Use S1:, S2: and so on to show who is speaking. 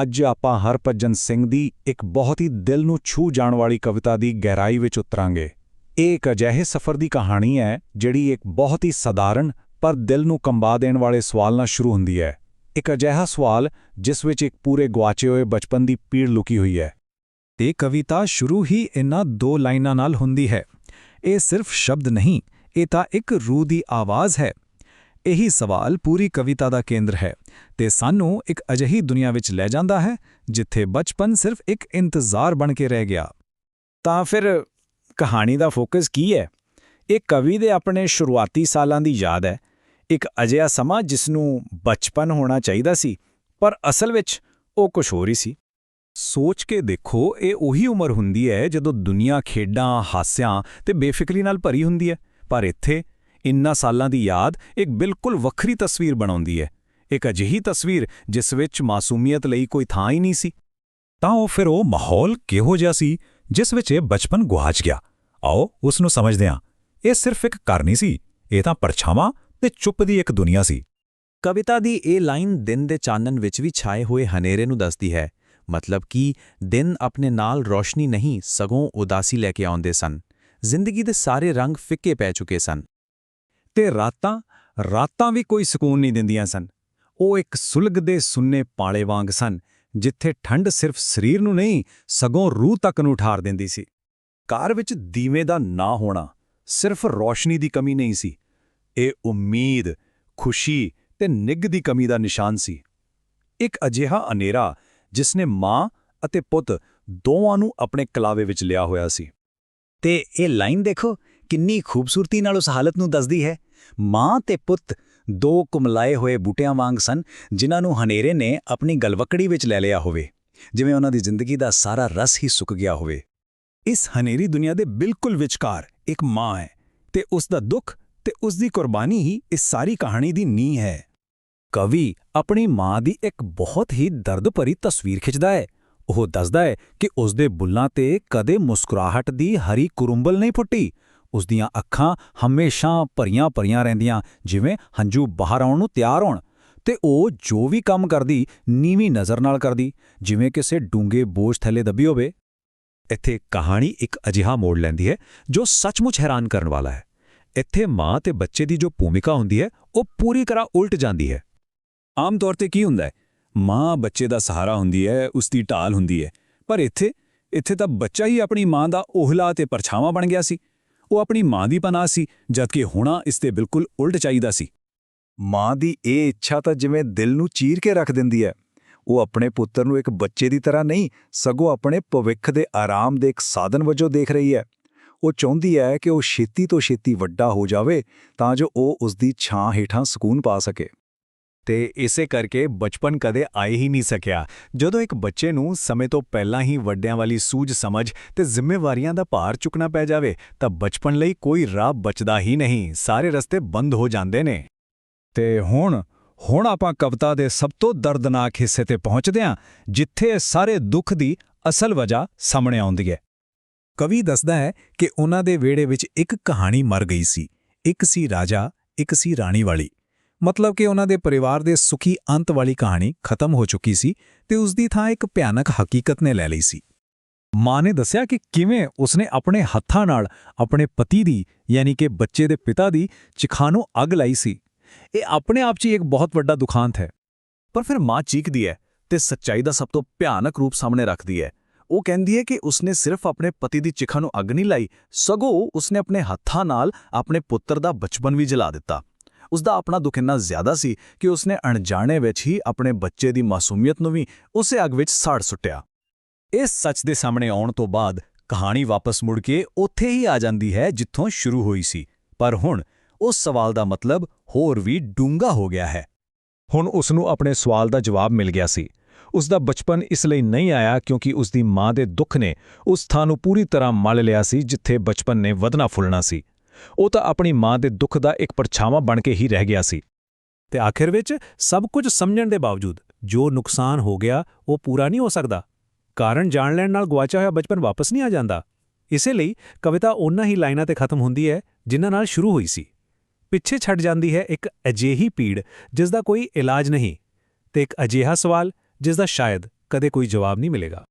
S1: ਅੱਜ ਆਪਾਂ ਹਰਭਜਨ ਸਿੰਘ ਦੀ ਇੱਕ ਬਹੁਤ ਹੀ ਦਿਲ ਨੂੰ ਛੂ ਜਾਣ ਵਾਲੀ ਕਵਿਤਾ ਦੀ ਗਹਿਰਾਈ ਵਿੱਚ ਉਤਰਾਂਗੇ। ਇਹ ਇੱਕ ਅਜਿਹੇ ਸਫ਼ਰ ਦੀ ਕਹਾਣੀ ਹੈ, ਜਿਹੜੀ ਇੱਕ ਬਹੁਤ ਹੀ ਸਧਾਰਨ ਪਰ ਦਿਲ ਨੂੰ ਕੰਬਾ ਦੇਣ ਵਾਲੇ ਸਵਾਲ ਨਾਲ ਸ਼ੁਰੂ ਹੁੰਦੀ ਹੈ। ਇੱਕ ਅਜਿਹਾ ਸਵਾਲ, ਜਿਸ ਵਿੱਚ ਇੱਕ ਪੂਰੇ ਗਵਾਚੇ ਹੋਏ ਬਚਪਨ ਦੀ ਪੀੜ ਲੁਕੀ ਹੋਈ ਹੈ।
S2: ਤੇ ਕਵਿਤਾ ਸ਼ੁਰੂ ਹੀ ਇਹਨਾਂ ਦੋ ਲਾਈਨਾਂ ਨਾਲ ਹੁੰਦੀ ਹੈ। ਇਹ ਸਿਰਫ ਸ਼ਬਦ ਨਹੀਂ, ਇਹ ਤਾਂ ਇੱਕ ਰੂਹ ਦੀ ਆਵਾਜ਼ ਹੈ। ਇਹੀ ਸਵਾਲ ਪੂਰੀ ਕਵਿਤਾ ਦਾ ਕੇਂਦਰ ਹੈ ਤੇ ਸਾਨੂੰ ਇੱਕ ਅਜਿਹੀ ਦੁਨੀਆ ਵਿੱਚ ਲੈ ਜਾਂਦਾ ਹੈ, ਜਿੱਥੇ ਬਚਪਨ ਸਿਰਫ ਇੱਕ ਇੰਤਜ਼ਾਰ ਬਣ ਕੇ ਰਹਿ ਗਿਆ।
S3: ਤਾਂ ਫਿਰ ਕਹਾਣੀ ਦਾ ਫੋਕਸ ਕੀ ਹੈ? ਇਹ ਕਵੀ ਦੇ ਆਪਣੇ ਸ਼ੁਰੂਆਤੀ ਸਾਲਾਂ ਦੀ ਯਾਦ ਹੈ। ਇੱਕ ਅਜਿਹਾ ਸਮਾਂ ਜਿਸ ਨੂੰ ਬਚਪਨ ਹੋਣਾ ਚਾਹੀਦਾ ਸੀ, ਪਰ ਅਸਲ ਵਿੱਚ ਉਹ ਕੁਝ ਹੋਰ ਹੀ ਸੀ।
S2: ਸੋਚ ਕੇ ਦੇਖੋ, ਇਹ ਉਹੀ ਉਮਰ ਹੁੰਦੀ ਹੈ ਜਦੋਂ ਦੁਨੀਆ ਖੇਡਾਂ, ਹਾਸਿਆਂ ਤੇ ਬੇਫਿਕਰੀ ਨਾਲ ਭਰੀ ਹੁੰਦੀ ਹੈ। ਪਰ ਇੱਥੇ ਇੰਨਾ ਸਾਲਾਂ ਦੀ ਯਾਦ ਇੱਕ ਬਿਲਕੁਲ ਵੱਖਰੀ ਤਸਵੀਰ ਬਣਾਉਂਦੀ ਹੈ। ਇੱਕ ਅਜਿਹੀ ਤਸਵੀਰ ਜਿਸ ਵਿੱਚ ਮਾਸੂਮੀਅਤ ਲਈ ਕੋਈ ਥਾਂ ਹੀ ਨਹੀਂ ਸੀ।
S4: ਤਾਂ ਉਹ ਫਿਰ ਉਹ ਮਾਹੌਲ ਕਿਹੋ ਜਿਹਾ ਸੀ ਜਿਸ ਵਿੱਚ ਇਹ ਬਚਪਨ ਗੁਆਚ ਗਿਆ? ਆਓ ਉਸ ਨੂੰ ਸਮਝਦੇ ਹਾਂ। ਇਹ ਸਿਰਫ ਇੱਕ ਘਰ ਨਹੀਂ ਸੀ, ਇਹ ਤਾਂ ਪਰਛਾਵਾਂ ਤੇ ਚੁੱਪ ਦੀ ਇੱਕ ਦੁਨੀਆ ਸੀ।
S5: ਕਵਿਤਾ ਦੀ ਇਹ ਲਾਈਨ ਦਿਨ ਦੇ ਚਾਨਣ ਵਿੱਚ ਵੀ ਛਾਏ ਹੋਏ ਹਨੇਰੇ ਨੂੰ ਦੱਸਦੀ ਹੈ। ਮਤਲਬ ਕਿ ਦਿਨ ਆਪਣੇ ਨਾਲ ਰੋਸ਼ਨੀ ਨਹੀਂ, ਸਗੋਂ ਉਦਾਸੀ ਲੈ ਕੇ ਆਉਂਦੇ ਸਨ। ਜ਼ਿੰਦਗੀ ਦੇ ਸਾਰੇ ਰੰਗ ਫਿੱਕੇ ਪੈ ਚੁੱਕੇ ਸਨ।
S2: ਤੇ ਰਾਤਾਂ ਰਾਤਾਂ ਵੀ ਕੋਈ ਸਕੂਨ ਨਹੀਂ ਦਿੰਦੀਆਂ ਸਨ। ਉਹ ਇੱਕ ਸੁਲਗਦੇ ਸੁੰਨੇ ਪਾਲੇ ਵਾਂਗ ਸਨ, ਜਿੱਥੇ ਠੰਡ ਸਿਰਫ ਸਰੀਰ ਨੂੰ ਨਹੀਂ, ਸਗੋਂ ਰੂਹ ਤੱਕ ਨੂੰ ਠਾਰ ਦਿੰਦੀ ਸੀ।
S1: ਕਾਰ ਵਿੱਚ ਦੀਵੇ ਦਾ ਨਾ ਹੋਣਾ ਸਿਰਫ ਰੋਸ਼ਨੀ ਦੀ ਕਮੀ ਨਹੀਂ ਸੀ। ਇਹ ਉਮੀਦ, ਖੁਸ਼ੀ ਤੇ ਨਿੱਘ ਦੀ ਕਮੀ ਦਾ ਨਿਸ਼ਾਨ ਸੀ। ਇੱਕ ਅਜਿਹਾ ਹਨੇਰਾ ਜਿਸ ਨੇ ਮਾਂ ਅਤੇ ਪੁੱਤ ਦੋਵਾਂ ਨੂੰ ਆਪਣੇ ਕਲਾਵੇ ਵਿੱਚ ਲਿਆ ਹੋਇਆ ਸੀ।
S3: ਤੇ ਇਹ ਲਾਈਨ ਦੇਖੋ। ਕਿੰਨੀ ਖੂਬਸੂਰਤੀ ਨਾਲ ਉਸ ਹਾਲਤ ਨੂੰ ਦੱਸਦੀ ਹੈ। ਮਾਂ ਤੇ ਪੁੱਤ ਦੋ ਕੁਮਲਾਏ ਹੋਏ ਬੂਟਿਆਂ ਵਾਂਗ ਸਨ, ਜਿਨ੍ਹਾਂ ਨੂੰ ਹਨੇਰੇ ਨੇ ਆਪਣੀ ਗਲਵਕੜੀ ਵਿੱਚ ਲੈ ਲਿਆ ਹੋਵੇ, ਜਿਵੇਂ ਉਹਨਾਂ ਦੀ ਜ਼ਿੰਦਗੀ ਦਾ ਸਾਰਾ ਰਸ ਹੀ ਸੁੱਕ ਗਿਆ ਹੋਵੇ।
S2: ਇਸ ਹਨੇਰੀ ਦੁਨੀਆ ਦੇ ਬਿਲਕੁਲ ਵਿਚਕਾਰ ਇੱਕ ਮਾਂ ਹੈ ਤੇ ਉਸ ਦਾ ਦੁੱਖ ਤੇ ਉਸ ਦੀ ਕੁਰਬਾਨੀ ਹੀ ਇਸ ਸਾਰੀ ਕਹਾਣੀ ਦੀ ਨੀਂਹ ਹੈ। ਕਵੀ ਆਪਣੀ ਮਾਂ ਦੀ ਇੱਕ ਬਹੁਤ ਹੀ ਦਰਦ ਭਰੀ ਤਸਵੀਰ ਖਿੱਚਦਾ ਹੈ। ਉਹ ਦੱਸਦਾ ਹੈ ਕਿ ਉਸ ਦੇ ਬੁੱਲਾਂ ਤੇ ਕਦੇ ਮੁਸਕਰਾਹਟ ਦੀ ਹਰੀ ਕੁਰੰਬਲ ਨਹੀਂ ਫੁੱਟੀ ਉਸ ਦੀਆਂ ਅੱਖਾਂ ਹਮੇਸ਼ਾ ਭਰੀਆਂ-ਭਰੀਆਂ ਰਹਿੰਦੀਆਂ, ਜਿਵੇਂ ਹੰਝੂ ਬਾਹਰ ਆਉਣ ਨੂੰ ਤਿਆਰ ਹੋਣ। ਤੇ ਉਹ ਜੋ ਵੀ ਕੰਮ ਕਰਦੀ, ਨੀਵੀਂ ਨਜ਼ਰ ਨਾਲ ਕਰਦੀ, ਜਿਵੇਂ ਕਿਸੇ ਡੂੰਗੇ ਬੋਝ ਥੱਲੇ ਦੱਬੀ ਹੋਵੇ।
S4: ਇੱਥੇ ਕਹਾਣੀ ਇੱਕ ਅਜਿਹਾ ਮੋੜ ਲੈਂਦੀ ਹੈ, ਜੋ ਸੱਚਮੁੱਚ ਹੈਰਾਨ ਕਰਨ ਵਾਲਾ ਹੈ। ਇੱਥੇ ਮਾਂ ਤੇ ਬੱਚੇ ਦੀ ਜੋ ਭੂਮਿਕਾ ਹੁੰਦੀ ਹੈ, ਉਹ ਪੂਰੀ ਤਰ੍ਹਾਂ ਉਲਟ ਜਾਂਦੀ ਹੈ।
S2: ਆਮ ਤੌਰ ਤੇ ਕੀ ਹੁੰਦਾ ਹੈ? ਮਾਂ ਬੱਚੇ ਦਾ ਸਹਾਰਾ ਹੁੰਦੀ ਹੈ ਉਸ ਦੀ ਢਾਲ ਹੁੰਦੀ ਹੈ। ਪਰ ਇੱਥੇ ਇੱਥੇ ਤਾਂ ਬੱਚਾ ਹੀ ਆਪਣੀ ਮਾਂ ਦਾ ਉਹਲਾ ਤੇ ਪਰਛਾਵਾਂ ਬਣ ਗਿਆ ਸੀ। ਉਹ ਆਪਣੀ ਮਾਂ ਦੀ ਪਨਾਹ ਸੀ, ਜਦਕਿ ਹੋਣਾ ਇਸ ਤੇ ਬਿਲਕੁਲ ਉਲਟ ਚਾਹੀਦਾ ਸੀ।
S1: ਮਾਂ ਦੀ ਇਹ ਇੱਛਾ ਤਾਂ ਜਿਵੇਂ ਦਿਲ ਨੂੰ ਚੀਰ ਕੇ ਰੱਖ ਦਿੰਦੀ ਹੈ। ਉਹ ਆਪਣੇ ਪੁੱਤਰ ਨੂੰ ਇੱਕ ਬੱਚੇ ਦੀ ਤਰ੍ਹਾਂ ਨਹੀਂ, ਸਗੋਂ ਆਪਣੇ ਭਵਿੱਖ ਦੇ ਆਰਾਮ ਦੇ ਇੱਕ ਸਾਧਨ ਵਜੋਂ ਦੇਖ ਰਹੀ ਹੈ। ਉਹ ਚਾਹੁੰਦੀ ਹੈ ਕਿ ਉਹ ਛੇਤੀ ਤੋਂ ਛੇਤੀ ਵੱਡਾ ਹੋ ਜਾਵੇ, ਤਾਂ ਜੋ ਉਹ ਉਸ ਦੀ ਛਾਂ ਹੇਠਾਂ ਸਕੂਨ ਪਾ ਸਕੇ।
S2: ਤੇ ਇਸੇ ਕਰਕੇ ਬਚਪਨ ਕਦੇ ਆਏ ਹੀ ਨਹੀਂ ਸਕਿਆ। ਜਦੋਂ ਇੱਕ ਬੱਚੇ ਨੂੰ ਸਮੇਂ ਤੋਂ ਪਹਿਲਾਂ ਹੀ ਵੱਡਿਆਂ ਵਾਲੀ ਸੂਝ ਸਮਝ ਤੇ ਜ਼ਿੰਮੇਵਾਰੀਆਂ ਦਾ ਭਾਰ ਚੁੱਕਣਾ ਪੈ ਜਾਵੇ, ਤਾਂ ਬਚਪਨ ਲਈ ਕੋਈ ਰਾਹ ਬਚਦਾ ਹੀ ਨਹੀਂ। ਸਾਰੇ ਰਸਤੇ ਬੰਦ ਹੋ ਜਾਂਦੇ ਨੇ। ਤੇ ਹੁਣ ਹੁਣ ਆਪਾਂ ਕਵਿਤਾ ਦੇ ਸਭ ਤੋਂ ਦਰਦਨਾਕ ਹਿੱਸੇ ਤੇ ਪਹੁੰਚਦੇ ਹਾਂ, ਜਿੱਥੇ ਸਾਰੇ ਦੁੱਖ ਦੀ ਅਸਲ ਵਜ੍ਹਾ ਸਾਹਮਣੇ ਆਉਂਦੀ ਹੈ। ਕਵੀ ਦੱਸਦਾ ਹੈ ਕਿ ਉਹਨਾਂ ਦੇ ਵਿਹੜੇ ਵਿੱਚ ਇੱਕ ਕਹਾਣੀ ਮਰ ਗਈ ਸੀ। ਇੱਕ ਸੀ ਰਾਜਾ, ਇੱਕ ਸੀ ਰਾਣੀ ਵਾਲੀ। ਮਤਲਬ ਕਿ ਉਹਨਾਂ ਦੇ ਪਰਿਵਾਰ ਦੇ ਸੁਖੀ ਅੰਤ ਵਾਲੀ ਕਹਾਣੀ ਖਤਮ ਹੋ ਚੁੱਕੀ ਸੀ ਤੇ ਉਸ ਦੀ ਥਾਂ ਇੱਕ ਭਿਆਨਕ ਹਕੀਕਤ ਨੇ ਲੈ ਲਈ ਸੀ। ਮਾਂ ਨੇ ਦੱਸਿਆ ਕਿ ਕਿਵੇਂ ਉਸਨੇ ਆਪਣੇ ਹੱਥਾਂ ਨਾਲ ਆਪਣੇ ਪਤੀ ਦੀ, ਯਾਨੀ ਕਿ ਬੱਚੇ ਦੇ ਪਿਤਾ ਦੀ ਚਿਖਾ ਨੂੰ ਅੱਗ ਲਾਈ ਸੀ। ਇਹ ਆਪਣੇ ਆਪ 'ਚ ਹੀ ਇੱਕ ਬਹੁਤ ਵੱਡਾ ਦੁਖਾਂਤ ਹੈ।
S3: ਪਰ ਫਿਰ ਮਾਂ ਚੀਕਦੀ ਹੈ ਤੇ ਸੱਚਾਈ ਦਾ ਸਭ ਤੋਂ ਭਿਆਨਕ ਰੂਪ ਸਾਹਮਣੇ ਰੱਖਦੀ ਹੈ। ਉਹ ਕਹਿੰਦੀ ਹੈ ਕਿ ਉਸਨੇ ਸਿਰਫ ਆਪਣੇ ਪਤੀ ਦੀ ਚਿਖਾ ਨੂੰ ਅੱਗ ਨਹੀਂ ਲਾਈ, ਸਗੋਂ ਉਸਨੇ ਆਪਣੇ ਹੱਥਾਂ ਨਾਲ ਆਪਣੇ ਪੁੱਤਰ ਦਾ ਬਚਪਨ ਵੀ ਜਲਾ ਦਿੱਤਾ। ਉਸ ਦਾ ਆਪਣਾ ਦੁੱਖ ਇੰਨਾ ਜ਼ਿਆਦਾ ਸੀ ਕਿ ਉਸਨੇ ਅਣਜਾਣੇ ਵਿੱਚ ਹੀ ਆਪਣੇ ਬੱਚੇ ਦੀ ਮਾਸੂਮੀਅਤ ਨੂੰ ਵੀ ਉਸੇ ਅੱਗ ਵਿੱਚ ਸਾੜ ਸੁੱਟਿਆ। ਇਸ ਸੱਚ ਦੇ ਸਾਹਮਣੇ ਆਉਣ ਤੋਂ ਬਾਅਦ ਕਹਾਣੀ ਵਾਪਸ ਮੁੜ ਕੇ ਉੱਥੇ ਹੀ ਆ ਜਾਂਦੀ ਹੈ ਜਿੱਥੋਂ ਸ਼ੁਰੂ ਹੋਈ ਸੀ। ਪਰ ਹੁਣ ਉਸ ਸਵਾਲ ਦਾ ਮਤਲਬ ਹੋਰ ਵੀ ਡੂੰਘਾ ਹੋ ਗਿਆ ਹੈ।
S2: ਹੁਣ ਉਸ ਨੂੰ ਆਪਣੇ ਸਵਾਲ ਦਾ ਜਵਾਬ ਮਿਲ ਗਿਆ ਸੀ। ਉਸ ਦਾ ਬਚਪਨ ਇਸ ਲਈ ਨਹੀਂ ਆਇਆ ਕਿਉਂਕਿ ਉਸ ਦੀ ਮਾਂ ਦੇ ਦੁੱਖ ਨੇ ਉਸ ਥਾਂ ਨੂੰ ਪੂਰੀ ਤਰ੍ਹਾਂ ਮਲ ਲਿਆ ਸੀ ਜਿੱਥੇ ਬਚਪਨ ਨੇ ਵਧਣਾ ਫੁੱਲਣਾ ਸੀ। ਉਹ ਤਾਂ ਆਪਣੀ ਮਾਂ ਦੇ ਦੁੱਖ ਦਾ ਇੱਕ ਪਰਛਾਵਾਂ ਬਣ ਕੇ ਹੀ ਰਹਿ ਗਿਆ ਸੀ। ਤੇ ਆਖਿਰ ਵਿੱਚ ਸਭ ਕੁਝ ਸਮਝਣ ਦੇ ਬਾਵਜੂਦ ਜੋ ਨੁਕਸਾਨ ਹੋ ਗਿਆ, ਉਹ ਪੂਰਾ ਨਹੀਂ ਹੋ ਸਕਦਾ। ਕਾਰਨ ਜਾਣ ਲੈਣ ਨਾਲ ਗਵਾਚਿਆ ਹੋਇਆ ਬਚਪਨ ਵਾਪਸ ਨਹੀਂ ਆ ਜਾਂਦਾ। ਇਸੇ ਲਈ ਕਵਿਤਾ ਉਹਨਾਂ ਹੀ ਲਾਈਨਾਂ ਤੇ ਖਤਮ ਹੁੰਦੀ ਹੈ, ਜਿਨ੍ਹਾਂ ਨਾਲ ਸ਼ੁਰੂ ਹੋਈ ਸੀ। ਪਿੱਛੇ ਛੱਡ ਜਾਂਦੀ ਹੈ ਇੱਕ ਅਜਿਹੀ ਪੀੜ ਜਿਸ ਦਾ ਕੋਈ ਇਲਾਜ ਨਹੀਂ ਤੇ ਇੱਕ ਅਜਿਹਾ ਸਵਾਲ ਜਿਸ ਦਾ ਸ਼ਾਇਦ
S3: ਕਦੇ ਕੋਈ ਜਵਾਬ ਨਹੀਂ ਮਿਲੇਗਾ।